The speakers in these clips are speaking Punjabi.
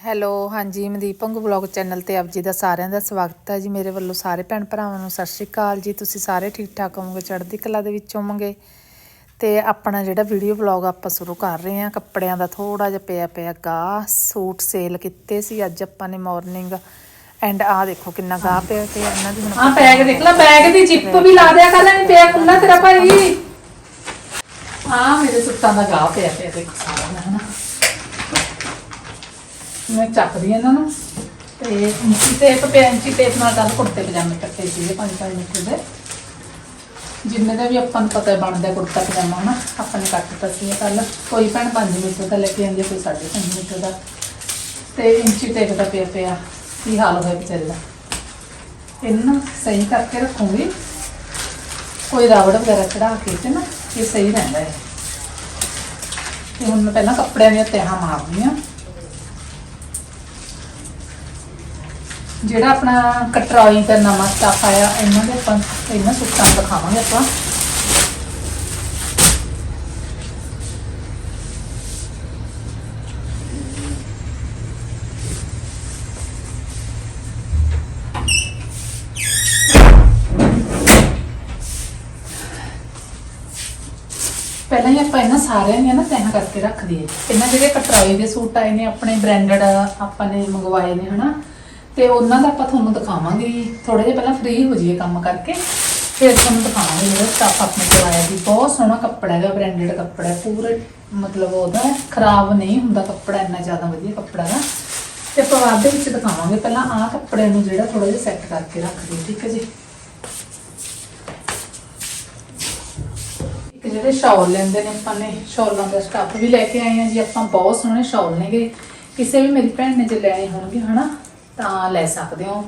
ਹੈਲੋ ਹਾਂਜੀ ਮਨਦੀਪ ਭੰਗੂ ਵਲੌਗ ਚੈਨਲ ਤੇ ਆਪ ਜੀ ਦਾ ਸਾਰਿਆਂ ਦਾ ਸਵਾਗਤ ਹੈ ਜੀ। ਮੇਰੇ ਵੱਲੋਂ ਸਾਰੇ ਭੈਣ ਭਰਾਵਾਂ ਨੂੰ ਸਤਿ ਸ਼੍ਰੀ ਅਕਾਲ ਜੀ। ਤੁਸੀਂ ਸਾਰੇ ਠੀਕ ਠਾਕ ਹੋਵੋਗੇ? ਚੜ੍ਹਦੀ ਕਲਾ ਦੇ ਵਿੱਚ ਹੋਵੋਗੇ? ਤੇ ਆਪਣਾ ਜਿਹੜਾ ਵੀਡੀਓ ਵਲੌਗ ਆਪਾਂ ਸ਼ੁਰੂ ਕਰ ਰਹੇ ਹਾਂ ਕੱਪੜਿਆਂ ਦਾ ਥੋੜਾ ਜਿਹਾ ਪਿਆ ਪਿਆ ਗਾਹ ਸੂਟ ਸੇਲ ਕੀਤੇ ਸੀ। ਅੱਜ ਆਪਾਂ ਨੇ ਮਾਰਨਿੰਗ ਐਂਡ ਆਹ ਦੇਖੋ ਕਿੰਨਾ ਗਾਹ ਪਿਆ ਤੇ ਇਹਨਾਂ ਦੀ ਹੁਣ ਹਾਂ ਬੈਗ ਦੇਖ ਲੈ ਬੈਗ ਦੀ ਜਿੱਪ ਵੀ ਲਾ ਦਿਆ ਕਰ ਨਹੀਂ ਪਿਆ ਖੁੱਲਾ ਤੇਰਾ ਭਾਈ। ਹਾਂ ਮੇਰੇ ਸੁੱਤਾਂ ਦਾ ਗਾਹ ਪਿਆ ਪਿਆ ਦੇਖੋ ਸਾਰਾ ਨਾ ਹਨਾ ਮੈਂ ਚੱਕਦੀ ਇਹਨਾਂ ਨੂੰ। ਤੇ ਇੰਚੀ ਟੇਪ ਪਿਆ ਇੰਚੀ ਟੇਪ ਨਾਲ ਕੱਲ ਕੁੜਤੇ ਪਜਾਮੇ ਕੱਟੇ ਸੀਗੇ 5-5 ਮੀਟਰ ਦੇ। ਜਿੰਨੇ ਦਾ ਵੀ ਆਪਾਂ ਨੂੰ ਪਤਾ ਬਣਦਾ ਕੁੜਤਾ ਪਜਾਮਾ ਹਨਾ ਆਪਾਂ ਨੇ ਕੱਟਤਾ ਸੀ ਕੱਲ। ਕੋਈ ਭੈਣ 5 ਮੀਟਰ ਦਾ ਲੈ ਕੇ ਆਂਦੀ ਕੋਈ 5.5 ਮੀਟਰ ਦਾ। ਤੇ ਇੰਚੀ ਟੇਪ ਦਾ ਪਿਆ ਪਿਆ, ਕੀ ਹਾਲ ਹੋਇਆ ਵਿਚਾਰੇ ਦਾ। ਇਹਨੂੰ ਨਾ ਸਹੀ ਕਰਕੇ ਰੱਖੂੰਗੀ। ਕੋਈ ਰਾਵੜ ਵਗੈਰਾ ਚੜਾ ਕੇ ਤੇ ਨਾ, ਇਹ ਸਹੀ ਰਹਿੰਦਾ ਹੈ। ਤੇ ਹੁਣ ਮੈਂ ਪਹਿਲਾਂ ਕੱਪੜਿਆਂ ਦੀਆਂ ਤਹਾਂ ਮਾਰਦੀ ਆ ਜਿਹੜਾ ਆਪਣਾ ਕਟਰਾਈ ਦਾ ਨਵਾਂ ਸਟਾਫ ਆਇਆ, ਇਹਨਾਂ ਦੇ ਆਪਾਂ ਇਹਨਾਂ ਸੂਟਾਂ ਨੂੰ ਦਿਖਾਵਾਂਗੇ ਆਪਾਂ। ਪਹਿਲਾਂ ਹੀ ਆਪਾਂ ਇਹਨਾਂ ਸਾਰਿਆਂ ਦੀਆਂ ਨਾ ਤੈਹਾਂ ਕਰਕੇ ਰੱਖ ਦਈਏ। ਇਹਨਾਂ ਜਿਹੜੇ ਕਟਰਾਈ ਦੇ ਸੂਟ ਆਏ ਨੇ, ਆਪਣੇ ਬ੍ਰਾਂਡਡ ਆਪਾਂ ਨੇ ਮੰਗਵਾਏ ਨੇ, ਹਨਾ? ਤੇ ਉਹਨਾਂ ਦਾ ਆਪਾਂ ਤੁਹਾਨੂੰ ਦਿਖਾਵਾਂਗੇ ਥੋੜੇ ਜਿਹਾ ਪਹਿਲਾਂ ਫ੍ਰੀ ਹੋ ਜਾਈਏ ਕੰਮ ਕਰਕੇ। ਫਿਰ ਤੁਹਾਨੂੰ ਦਿਖਾਵਾਂਗੇ ਜਿਹੜਾ ਸਟਾਫ ਆਪਣੇ ਕੋਲ ਆਇਆ ਜੀ। ਬਹੁਤ ਸੋਹਣਾ ਕੱਪੜਾ ਹੈਗਾ ਬ੍ਰਾਂਡਡ ਕੱਪੜਾ ਹੈ। ਪੂਰੇ ਮਤਲਬ ਉਹਦਾ ਖਰਾਬ ਨਹੀਂ ਹੁੰਦਾ ਕੱਪੜਾ, ਇੰਨਾ ਜ਼ਿਆਦਾ ਵਧੀਆ ਕੱਪੜਾ ਦਾ ਤੇ ਆਪਾਂ ਬਾਅਦ ਦੇ ਵਿੱਚ ਦਿਖਾਵਾਂਗੇ। ਪਹਿਲਾਂ ਆਹ ਕੱਪੜੇ ਨੂੰ ਜਿਹੜਾ ਥੋੜਾ ਜਿਹਾ ਸੈੱਟ ਕਰਕੇ ਰੱਖ ਦਿਓ, ਠੀਕ ਹੈ ਜੀ। ਇੱਕ ਜਿਹੜੇ ਸ਼ਾਲ ਲੈਂਦੇ ਨੇ ਆਪਾਂ ਨੇ ਸ਼ਾਲਾਂ ਦਾ ਸਟੱਫ ਵੀ ਲੈ ਕੇ ਆਏ ਆ ਜੀ। ਆਪਾਂ ਬਹੁਤ ਸੋਹਣੇ ਸ਼ਾਲ ਨੇਗੇ। ਕਿਸੇ ਵੀ ਮੇਰੀ ਭੈਣ ਨੇ ਜੇ ਲੈਣੇ ਹੋਣਗੇ, ਹਨਾ? ਤਾਂ ਲੈ ਸਕਦੇ ਹੋ।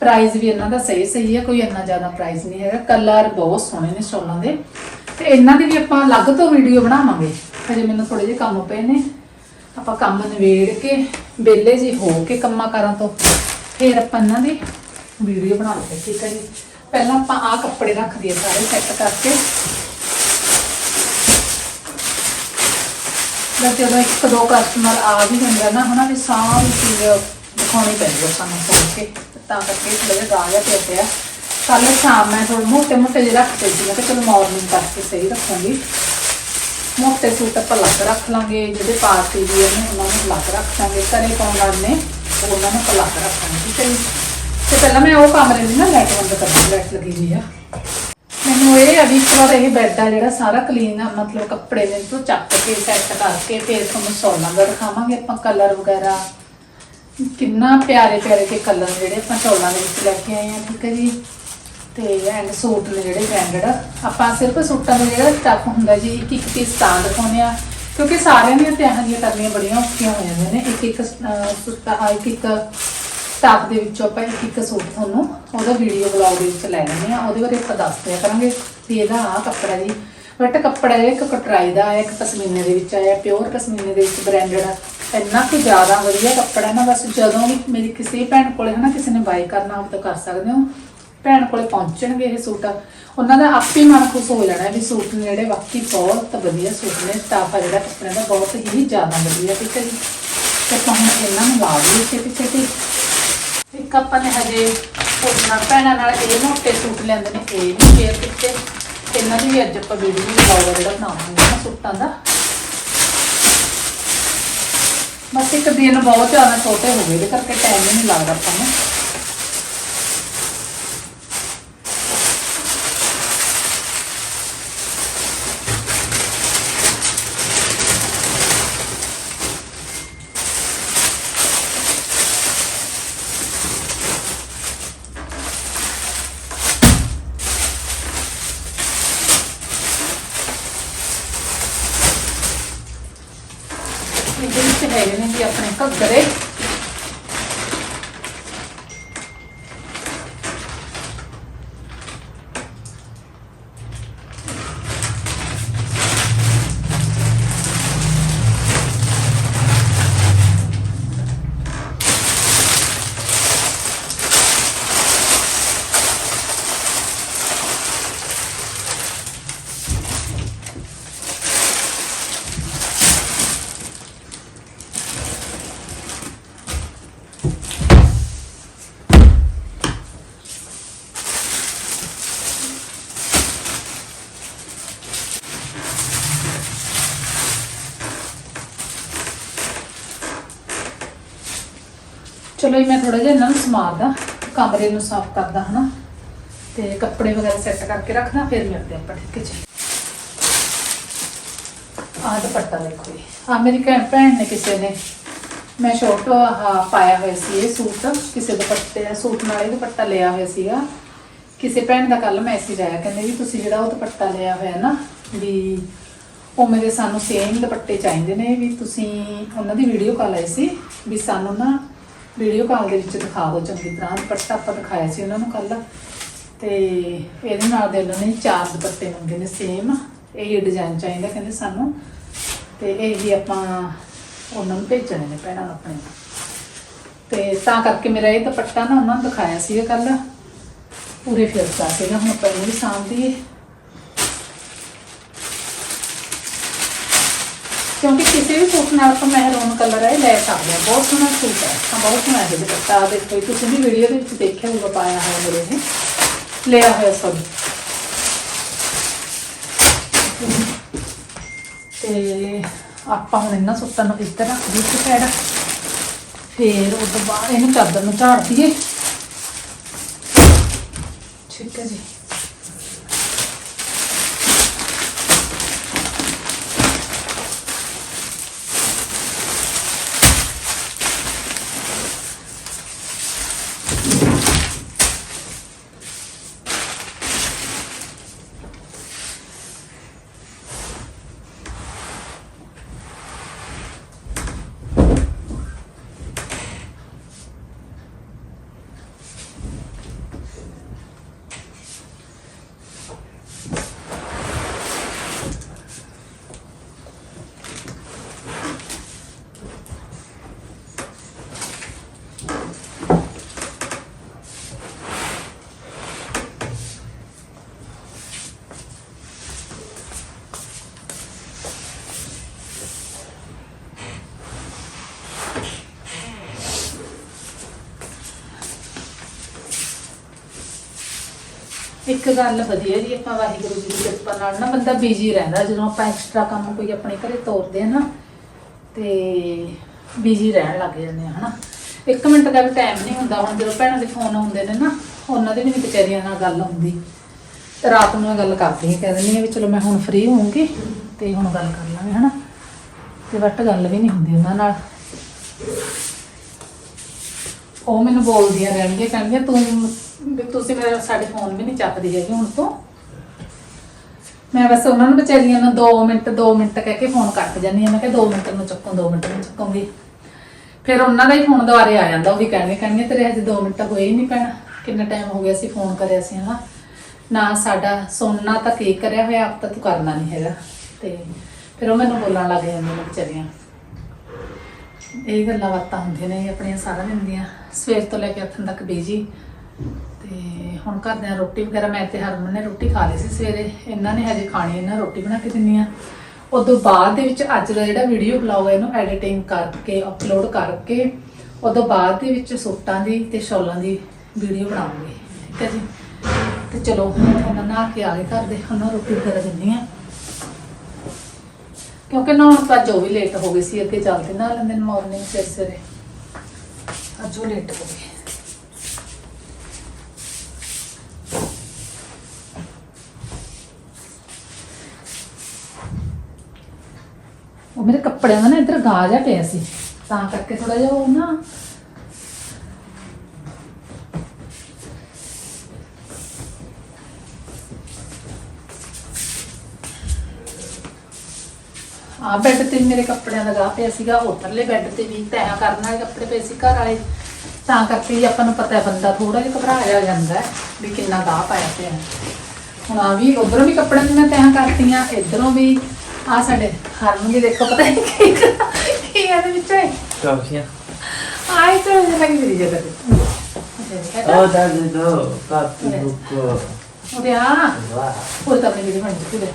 ਪ੍ਰਾਈਸ ਵੀ ਇਹਨਾਂ ਦਾ ਸਹੀ ਸਹੀ ਹੈ, ਕੋਈ ਇੰਨਾ ਜ਼ਿਆਦਾ ਪ੍ਰਾਈਸ ਨਹੀਂ ਹੈਗਾ। ਕਲਰ ਬਹੁਤ ਸੋਹਣੇ ਨੇ ਸੋਲਾਂ ਦੇ। ਤੇ ਇਹਨਾਂ ਦੀ ਵੀ ਆਪਾਂ ਅਲੱਗ ਤੋਂ ਵੀਡੀਓ ਬਣਾਵਾਂਗੇ। ਹਜੇ ਮੈਨੂੰ ਥੋੜੇ ਜਿਹੇ ਕੰਮ ਪਏ ਨੇ। ਆਪਾਂ ਕੰਮ ਨਿਬੇੜ ਕੇ, ਵਿਹਲੇ ਜੀ ਹੋ ਕੇ ਕੰਮਾਂ ਕਾਰਾਂ ਤੋਂ, ਫਿਰ ਆਪਾਂ ਇਹਨਾਂ ਦੀ ਵੀਡੀਓ ਬਣਾ ਠੀਕ ਹੈ ਜੀ। ਪਹਿਲਾਂ ਆਪਾਂ ਆਹ ਕੱਪੜੇ ਰੱਖ ਦਈਏ ਸਾਰੇ ਸੈੱਟ ਕਰਕੇ। ਜਦੋਂ ਇੱਕ ਦੋ ਕਸਟਮਰ ਆ ਵੀ ਜਾਂਦੇ ਨਾ, ਉਹਨਾਂ ਦੀ ਸਾਰੀ ਚੀਜ਼ ਦਿਖਾਉਣੀ ਪੈਂਦੀ ਹੈ ਸਾਨੂੰ ਖੋਲ ਕੇ। ਤਾਂ ਕਰਕੇ ਥੋੜਾ ਜਿਹਾ ਗਾਹ ਜਿਹਾ ਪਿਆ ਪਿਆ। ਕੱਲ ਸ਼ਾਮ ਮੈਂ ਥੋੜੇ ਮੋਟੇ ਮੋਟੇ ਜਿਹੇ ਰੱਖਤੇ ਸੀ ਮੈਂ ਕਿਹਾ ਚਲੋ ਮਾਰਨਿੰਗ ਕਰਕੇ ਸਹੀ ਰੱਖਾਂਗੀ। ਮੋਟੇ ਸੂਟ ਆਪਾਂ ਲੱਗ ਰੱਖ ਲਾਂਗੇ, ਜਿਹੜੇ ਪਾਰਟੀ ਵੀ ਨੇ ਉਹਨਾਂ ਨੂੰ ਲੱਗ ਰੱਖ ਲਾਂਗੇ। ਘਰੇ ਪਾਉਣ ਵਾਲੇ ਨੇ, ਉਹਨਾਂ ਨੂੰ ਲੱਗ ਰੱਖਾਂਗੇ ਠੀਕ ਹੈ ਤੇ ਪਹਿਲਾਂ ਮੈਂ ਉਹ ਕਮਰੇ ਦੀ ਨਾ ਲਾਈਟ ਬੰਦ ਕਰਨੀ ਲਾਈਟ ਲੱਗੀ ਹੋਈ ਆ। ਮੈਨੂੰ ਇਹ ਆ ਵੀ ਇੱਕ ਵਾਰ ਇਹ ਬੈੱਡ ਆ ਜਿਹੜਾ ਸਾਰਾ ਕਲੀਨ ਆ, ਮਤਲਬ ਕੱਪੜੇ ਦੇ ਤੋਂ ਚੱਕ ਕੇ ਸੈੱਟ ਕਰਕੇ ਫਿਰ ਤੁਹਾਨੂੰ ਸੌਲਾਂ ਦਾ ਦਿਖਾਵਾਂਗੇ ਆਪਾਂ ਕਲਰ ਵਗੈਰਾ। ਕਿੰਨਾ ਪਿਆਰੇ ਪਿਆਰੇ ਕੇ ਕਲਰ ਜਿਹੜੇ ਆਪਾਂ ਚੌਲਾਂ ਦੇ ਵਿੱਚ ਲੈ ਕੇ ਆਏ ਆ ਠੀਕ ਹੈ ਜੀ? ਤੇ ਐਂਡ ਸੂਟ ਨੇ ਜਿਹੜੇ ਬ੍ਰਾਂਡਡ ਆਪਾਂ ਸਿਰਫ ਸੂਟਾਂ ਦਾ ਜਿਹੜਾ ਸਟੱਫ ਹੁੰਦਾ ਜੀ ਇੱਕ ਇੱਕ ਪੀਸ ਤਾਂ ਦਿਖਾਉਂਦੇ ਆ। ਕਿਉਂਕਿ ਸਾਰਿਆਂ ਦੀਆਂ ਤਿਆਹਾਂ ਦੀਆਂ ਕਰਨੀਆਂ ਬੜੀਆਂ ਔਖੀਆਂ ਹੋ ਜਾਂਦੀਆਂ ਨੇ। ਇੱਕ ਇੱਕ ਅਹ, ਇੱਕ ਇੱਕ ਸਟਾਫ ਦੇ ਵਿੱਚੋਂ ਆਪਾਂ ਇੱਕ ਇੱਕ ਸੂਟ ਤੁਹਾਨੂੰ ਉਹਦਾ ਵੀਡੀਓ ਬਲੌਗ ਦੇ ਵਿੱਚ ਲੈ ਲੈਂਦੇ ਆ। ਉਹਦੇ ਬਾਰੇ ਆਪਾਂ ਦੱਸ ਦਿਆ ਕਰਾਂਗੇ ਵੀ ਇਹਦਾ ਆ ਕੱਪੜਾ ਜੀ। ਬਟ ਕੱਪੜਾ ਇਹ ਇੱਕ ਕਟਰਾਈ ਦਾ ਹੈ ਇੱਕ ਪਸ਼ਮੀਨੇ ਦੇ ਵਿੱਚ ਆਇਆ ਪਿਓਰ ਪਸ਼ਮੀਨੇ ਦੇ ਵਿੱਚ ਬ੍ਰਾਂਡਡ ਆ। ਇੰਨਾ ਕੁ ਜ਼ਿਆਦਾ ਵਧੀਆ ਕੱਪੜਾ ਨਾ, ਬਸ ਜਦੋਂ ਵੀ ਮੇਰੀ ਕਿਸੇ ਭੈਣ ਕੋਲੇ ਹਨਾ ਕਿਸੇ ਨੇ ਬਾਈ ਕਰਨਾ ਹੋਵੇ ਤਾਂ ਕਰ ਸਕਦੇ ਹੋ। ਭੈਣ ਕੋਲੇ ਪਹੁੰਚਣਗੇ ਇਹ ਸੂਟ। ਉਹਨਾਂ ਦਾ ਆਪੇ ਮਨ ਖੁਸ਼ ਹੋ ਜਾਣਾ ਵੀ ਸੂਟ ਨੇ ਜਿਹੜੇ ਵਾਕਈ ਬਹੁਤ ਵਧੀਆ ਸੂਟ ਨੇ ਸਟਾਫਾ ਜਿਹੜਾ ਕੱਪੜਿਆਂ ਦਾ ਬਹੁਤ ਹੀ ਜ਼ਿਆਦਾ ਵਧੀਆ ਠੀਕ ਹੈ ਜੀ ਤੇ ਆਪਾਂ ਹੁਣ ਇਹਨਾਂ ਨੂੰ ਲਾ ਦਈਏ ਛੇਤੀ ਛੇਤੀ ਇੱਕ ਆਪਾਂ ਨੇ ਹਜੇ ਉਹਨਾਂ ਭੈਣਾਂ ਨਾਲ ਇਹ ਮੋਟੇ ਸੂਟ ਲੈਂਦੇ ਨੇ, ਇਹ ਵੀ ਸ਼ੇਅਰ ਕੀਤੇ। ਇਹਨਾਂ ਦੀ ਵੀ ਅੱਜ ਆਪਾਂ ਵੀਡੀਓ ਬਲੌਗ ਜਿਹੜਾ ਬਣਾਵਾਂਗੇ ਨਾ ਸੂਟਾਂ ਦਾ। ਬਸ ਇੱਕ ਦਿਨ ਬਹੁਤ ਜ਼ਿਆਦਾ ਛੋਟੇ ਹੋ ਗਏ, ਇਹਦੇ ਕਰਕੇ ਟਾਈਮ ਹੀ ਨਹੀਂ ਲੱਗਦਾ ਆਪਾਂ ਨੂੰ। ਇਹਦੇ ਵਿੱਚ ਹੈਗੇ ਨੇ ਜੀ ਆਪਣੇ ਘੱਗਰੇ ਚਲੋ ਜੀ, ਮੈਂ ਥੋੜਾ ਜਿਹਾ ਇਹਨਾਂ ਨੂੰ ਸਮਾਰਦਾ, ਕਮਰੇ ਨੂੰ ਸਾਫ਼ ਕਰਦਾ, ਹਨਾ? ਤੇ ਕੱਪੜੇ ਵਗੈਰਾ ਸੈੱਟ ਕਰਕੇ ਰੱਖਦਾ ਫਿਰ ਮਿਲਦੇ ਆਪਾਂ, ਠੀਕ ਹੈ ਜੀ? ਆਹ ਦੁਪੱਟਾ ਦੇਖੋ ਜੀ। ਆ ਮੇਰੀ ਭੈਣ ਭੈਣ ਨੇ ਕਿਸੇ ਨੇ, ਮੈਂ ਸ਼ੋਰਟ ਆਹ ਪਾਇਆ ਹੋਇਆ ਸੀ ਇਹ ਸੂਟ। ਕਿਸੇ ਦੁਪੱਟੇ ਸੂਟ ਨਾਲ ਇਹ ਦੁਪੱਟਾ ਲਿਆ ਹੋਇਆ ਸੀਗਾ। ਕਿਸੇ ਭੈਣ ਦਾ ਕੱਲ ਮੈਸੇਜ ਆਇਆ, ਕਹਿੰਦੇ ਵੀ ਤੁਸੀਂ ਜਿਹੜਾ ਉਹ ਦੁਪੱਟਾ ਲਿਆ ਹੋਇਆ ਨਾ, ਵੀ ਉਹ ਮੇਰੇ ਸਾਨੂੰ ਸੇਮ ਦੁਪੱਟੇ ਚਾਹੀਦੇ ਨੇ, ਵੀ ਤੁਸੀਂ ਉਹਨਾਂ ਦੀ ਵੀਡੀਓ ਕਾਲ ਆਈ ਸੀ, ਵੀ ਸਾਨੂੰ ਨਾ ਵੀਡੀਓ ਕਾਲ ਦੇ ਵਿੱਚ ਦਿਖਾ ਦਿਓ ਚੰਗੀ ਤਰ੍ਹਾਂ। ਦੁਪੱਟਾ ਆਪਾਂ ਦਿਖਾਇਆ ਸੀ ਉਹਨਾਂ ਨੂੰ ਕੱਲ ਤੇ ਇਹਦੇ ਨਾਲ ਦੇ ਉਹਨਾਂ ਨੇ ਚਾਰ ਦੁਪੱਟੇ ਮੰਗੇ ਨੇ ਸੇਮ ਇਹ ਡਿਜ਼ਾਈਨ ਚਾਹੀਦਾ ਕਹਿੰਦੇ ਸਾਨੂੰ। ਤੇ ਇਹ ਵੀ ਆਪਾਂ ਉਹਨਾਂ ਨੂੰ ਭੇਜਣੇ ਨੇ ਭੈਣਾਂ ਨੂੰ ਆਪਣੇ ਨੂੰ। ਤੇ ਤਾਂ ਕਰਕੇ ਮੇਰਾ ਇਹ ਦੁਪੱਟਾ ਨਾ ਉਹਨਾਂ ਨੂੰ ਦਿਖਾਇਆ ਸੀਗਾ ਕੱਲ ਪੂਰੇ ਫਿਰਦਾ ਸੀਗਾ, ਹੁਣ ਆਪਾਂ ਇਹਨੂੰ ਵੀ ਸਾਂਭਦੀਏ ਕਿਉਂਕਿ ਕਿਸੇ ਵੀ ਸੂਟ ਨਾਲ ਆਪਾਂ ਮਹਿਰੂਨ ਕਲਰ ਹੈ ਲੈ ਸਕਦੇ ਹਾਂ ਬਹੁਤ ਸੋਹਣਾ ਸੂਟ ਹੈ ਤਾਂ ਬਹੁਤ ਸੋਹਣਾ ਹੈ ਦੁਪੱਟਾ ਦੇਖੋ ਤੁਸੀਂ ਵੀ ਵੀਡੀਓ ਦੇ ਵਿੱਚ ਦੇਖਿਆ ਹੋਊਗਾ, ਪਾਇਆ ਹੋਇਆ ਮੇਰੇ ਨੇ ਲਿਆ ਹੋਇਆ ਸਭ ਤੇ ਆਪਾਂ ਹੁਣ ਇਹਨਾਂ ਸੂਟਾਂ ਨੂੰ ਇੱਧਰ ਰੱਖ ਦਈਏ ਇੱਕ ਸਾਈਡ ਫਿਰ ਉਹ ਤੋਂ ਬਾਅਦ ਇਹਨੂੰ ਚਾਦਰ ਨੂੰ ਝਾੜ ਦਈਏ। ਠੀਕ ਹੈ ਜੀ। ਇੱਕ ਗੱਲ ਵਧੀਆ ਜੀ, ਆਪਾਂ ਵਾਹਿਗੁਰੂ ਜੀ ਦੀ ਕਿਰਪਾ ਨਾਲ ਨਾ ਬੰਦਾ ਬਿਜ਼ੀ ਰਹਿੰਦਾ, ਜਦੋਂ ਆਪਾਂ ਐਕਸਟਰਾ ਕੰਮ ਕੋਈ ਆਪਣੇ ਘਰੇ ਤੋਰਦੇ ਆ ਨਾ, ਤੇ ਬਿਜ਼ੀ ਰਹਿਣ ਲੱਗ ਜਾਂਦੇ ਆ, ਹਨਾ। ਇੱਕ ਮਿੰਟ ਦਾ ਵੀ ਟਾਈਮ ਨਹੀਂ ਹੁੰਦਾ, ਹੁਣ ਜਦੋਂ ਭੈਣਾਂ ਦੇ ਫੋਨ ਆਉਂਦੇ ਨੇ ਨਾ, ਉਹਨਾਂ ਦੇ ਵੀ ਨਹੀਂ ਵਿਚਾਰੀਆਂ ਨਾਲ ਗੱਲ ਹੁੰਦੀ। ਤੇ ਰਾਤ ਨੂੰ ਮੈਂ ਗੱਲ ਕਰਦੀ ਹਾਂ ਕਹਿ ਦਿੰਦੀ ਹਾਂ ਵੀ ਚਲੋ ਮੈਂ ਹੁਣ ਫ੍ਰੀ ਹੋਊਂਗੀ, ਤੇ ਹੁਣ ਗੱਲ ਕਰ ਲਾਂਗੇ, ਹਨਾ। ਤੇ ਬਟ ਗੱਲ ਵੀ ਨਹੀਂ ਹੁੰਦੀ ਉਹਨਾਂ ਨਾਲ। ਉਹ ਮੈਨੂੰ ਬੋਲਦੀਆਂ ਰਹਿਣਗੀਆਂ, ਕਹਿੰਦੀਆਂ ਤੂੰ ਵੀ ਤੁਸੀਂ ਮੇਰੇ ਸਾਡੇ ਫੋਨ ਵੀ ਨਹੀਂ ਚੱਕਦੀ ਹੈਗੀ ਹੁਣ ਤੋਂ। ਮੈਂ ਬਸ ਉਹਨਾਂ ਨੂੰ ਵਿਚਾਰੀਆਂ ਨੂੰ 2 ਮਿੰਟ 2 ਮਿੰਟ ਕਹਿ ਕੇ ਫੋਨ ਕੱਟ ਜਾਂਦੀ ਹਾਂ। ਮੈਂ ਕਿਹਾ 2 ਮਿੰਟ ਨੂੰ ਚੱਕੋ 2 ਮਿੰਟ ਨੂੰ ਚੱਕੂਗੀ। ਫਿਰ ਉਹਨਾਂ ਦਾ ਹੀ ਫੋਨ ਦੁਆਰੇ ਆ ਜਾਂਦਾ। ਉਹ ਵੀ ਕਹਿਣਗੇ ਕਹਿੰਦੇ ਤੇਰੇ ਹਜੇ 2 ਮਿੰਟ ਹੋਏ ਹੀ ਨਹੀਂ ਪੈਣਾ। ਕਿੰਨਾ ਟਾਈਮ ਹੋ ਗਿਆ ਸੀ ਫੋਨ ਕਰਿਆ ਸੀ, ਹਨਾ? ਨਾ ਸਾਡਾ ਸੁਣਨਾ ਤਾਂ ਕੀ ਕਰਿਆ ਹੋਇਆ, ਆਪ ਤਾਂ ਤੂੰ ਕਰਨਾ ਨਹੀਂ ਹੈਗਾ। ਤੇ ਫਿਰ ਉਹ ਮੈਨੂੰ ਬੋਲਣ ਲੱਗ ਜਾਂਦੀਆਂ ਵਿਚਾਰੀਆਂ। ਇਹ ਗੱਲਾਂ ਬਾਤਾਂ ਹੁੰਦੀਆਂ ਨੇ ਆਪਣੀਆਂ ਸਾਰਾ ਦਿਨ ਦੀਆਂ। ਸਵੇਰ ਤੋਂ ਲੈ ਕੇ ਅੱਠਨ ਤੱਕ ਬੀਜੀ ਤੇ ਹੁਣ ਘਰਦਿਆਂ ਰੋਟੀ ਵਗੈਰਾ, ਮੈਂ ਤੇ ਹਰਮਨ ਨੇ ਰੋਟੀ ਖਾ ਲਈ ਸੀ ਸਵੇਰੇ। ਇਹਨਾਂ ਨੇ ਹਜੇ ਖਾਣੀ ਇਹਨਾਂ ਰੋਟੀ ਬਣਾ ਕੇ ਦਿੰਨੀ ਆ। ਉਦੋਂ ਬਾਅਦ ਦੇ ਵਿੱਚ ਅੱਜ ਦਾ ਜਿਹੜਾ ਵੀਡੀਓ ਬਲੌਗ ਹੈ ਇਹਨੂੰ ਐਡੀਟਿੰਗ ਕਰਕੇ ਅਪਲੋਡ ਕਰਕੇ, ਉਦੋਂ ਬਾਅਦ ਦੇ ਵਿੱਚ ਸੂਟਾਂ ਦੀ ਤੇ ਸ਼ਾਲਾਂ ਦੀ ਵੀਡੀਓ ਬਣਾਉਂਗੀ ਠੀਕ ਹੈ ਜੀ? ਤੇ ਚਲੋ ਉਹਨਾਂ ਨਹਾ ਕੇ ਆ ਗਏ ਘਰ ਦੇ ਉਹਨਾਂ ਨੂੰ ਰੋਟੀ ਵਗੈਰਾ ਦਿੰਨੀ ਆ। ਕਿਉਂਕਿ ਨਾ ਹੁਣ ਤਾਂ ਜੋ ਵੀ ਲੇਟ ਹੋ ਗਈ ਸੀ, ਅੱਗੇ ਚੱਲਦੇ ਨਾ ਲੈਂਦੇ ਨੇ ਮਾਰਨਿੰਗ ਸਵੇਰੇ ਸਵੇਰੇ ਅੱਜ ਉਹ ਲੇਟ ਹੋ ਗਏ। ਉਹ ਮੇਰੇ ਕੱਪੜਿਆਂ ਦਾ ਨਾ ਇੱਧਰ ਗਾ ਜਾ ਪਿਆ ਸੀ। ਤਾਂ ਕਰਕੇ ਥੋੜਾ ਜਿਹਾ ਉਹ ਨਾ ਆ ਬੈੱਡ ਤੇ ਮੇਰੇ ਕੱਪੜਿਆਂ ਦਾ ਗਾਹ ਪਿਆ ਸੀਗਾ, ਉਧਰਲੇ ਬੈੱਡ ਤੇ ਵੀ ਤੈਅ ਕਰਨ ਵਾਲੇ ਕੱਪੜੇ ਪਏ ਸੀ ਘਰ ਵਾਲੇ। ਤਾਂ ਕਰਕੇ ਹੀ ਆਪਾਂ ਨੂੰ ਪਤਾ ਹੈ ਬੰਦਾ ਥੋੜਾ ਜਿਹਾ ਘਬਰਾ ਜਾ ਜਾਂਦਾ ਹੈ ਵੀ ਕਿੰਨਾ ਗਾਹ ਪਾਇਆ ਪਿਆ ਹੁਣ ਆ ਵੀ ਉਧਰੋਂ ਵੀ ਕੱਪੜਿਆਂ ਦੀ ਮੈਂ ਤੈਅ ਕਰਤੀਆਂ, ਇਧਰੋਂ ਵੀ ਆ ਸਾਡੇ ਹਰਮਨ ਜੀ ਦੇਖੋ ਪਤਾ ਨਹੀਂ ਕੀ ਕੀ ਇਹਦੇ ਵਿੱਚ ਹੈ. ਆਏ ਚਲੋ ਜੇ ਲੱਗੀ ਮੇਰੀ ਜਗ੍ਹਾ ਤੇ। Oh, tadi tu kartu buku. ਉਹਦੇ ਆ। Wah. ਉਹ ਤਾਂ ਮੇਰੀ ਬਣ ਚੁੱਕੀ ਹੈ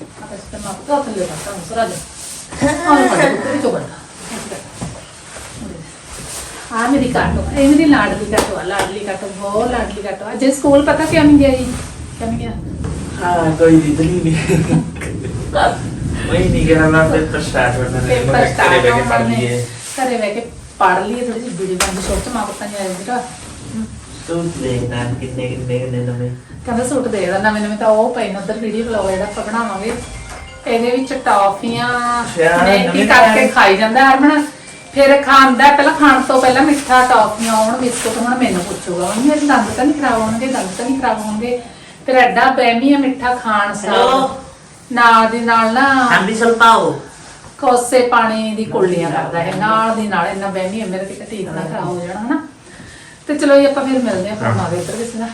ਆਪਾਂ ਇਸ ਤਰ੍ਹਾਂ ਤਾਂ ਥੱਲੇ ਰੱਖਾਂ ਸਰਾ ਦੇ ਆਹ ਪੜ ਕੇ ਚੋਬੜ ਆ ਮੇਰੀ ਕਾਟੋ ਇਹ ਮੇਰੀ ਲਾਡਲੀ ਕਾਟੋ ਆ ਲਾਡਲੀ ਕਾਟੋ ਬਹੁਤ ਲਾਡਲੀ ਕਾਟੋ ਅੱਜ ਸਕੂਲ ਪਤਾ ਕਿਆ ਮਿਲ ਗਿਆ ਜੀ? ਕਿਆ ਮਿਲ ਗਿਆ? Ah, kan nanti terstart benar. Paper start pagi ਨੇ ya. ਘਰੇ ਬਹਿ ਕੇ ਪੜ ਲਈਏ ਥੋੜੀ ਜਿਹੀ ਵੀਡੀਓ ਬਣ ਸੋਚ ਮਾਂ ਪਤਾ ਨਹੀਂ ਆਇਆ ਜਿਹੜਾ ਸੂਟ ਦੇਖਦਾ ਕਿੰਨੇ ਕਿੰਨੇ ਕਿੰਨੇ ਨਵੇਂ ਕਹਿੰਦਾ ਸੂਟ ਦੇ ਦਾ ਨਵੇਂ ਨਵੇਂ ਤਾਂ ਉਹ ਪਏ ਨੇ ਉਧਰ ਵੀਡੀਓ ਬਲੌਗ ਜਿਹੜਾ ਆਪਾਂ ਬਣਾਵਾਂਗੇ ਇਹਦੇ ਵਿੱਚ ਟੌਫੀਆਂ ਯਾਰ, ਨਵੇਂ ਕਰਕੇ। ਖਾਈ ਜਾਂਦਾ ਹਰਮਨ ਫਿਰ ਖਾਂਦਾ ਪਹਿਲਾਂ ਖਾਣ ਤੋਂ ਪਹਿਲਾਂ ਮਿੱਠਾ ਟੌਫੀਆਂ ਆਉਣ ਬਿਸਕੁਟ ਹੁਣ ਮੈਨੂੰ ਪੁੱਛੂਗਾ ਮੰਮੀ ਇਹ ਦੰਦ ਤਾਂ ਨਹੀਂ ਖਰਾਬ ਹੋਣਗੇ ਦੰਦ ਤਾਂ ਨਹੀਂ ਖਰਾਬ ਹੋਣਗੇ ਫਿਰ ਐਡਾ ਬਹਿਮੀ ਆ ਮਿੱਠਾ ਖਾਣ ਸਾਰ? ਨਾਲ ਦੀ ਨਾਲ ਨਾ ਵੀ ਸਲਪਾਓ ਕੋਸੇ ਪਾਣੀ ਦੀ ਕੁੱਲੀਆਂ ਕਰਦਾ ਹੈ ਨਾਲ ਦੀ ਨਾਲ ਇੰਨਾ ਬਹਿਮੀ ਹੈ ਮੇਰੇ ਤੇ ਟੀਕ ਨਾ ਖਰਾਬ ਹੋ ਜਾਣਾ ਹਨਾ। ਤੇ ਚਲੋ ਜੀ ਆਪਾਂ ਫਿਰ ਮਿਲਦੇ ਹਾਂ ਆ ਗਿਆ ਇੱਧਰ ਕਿਸੇ ਦਾ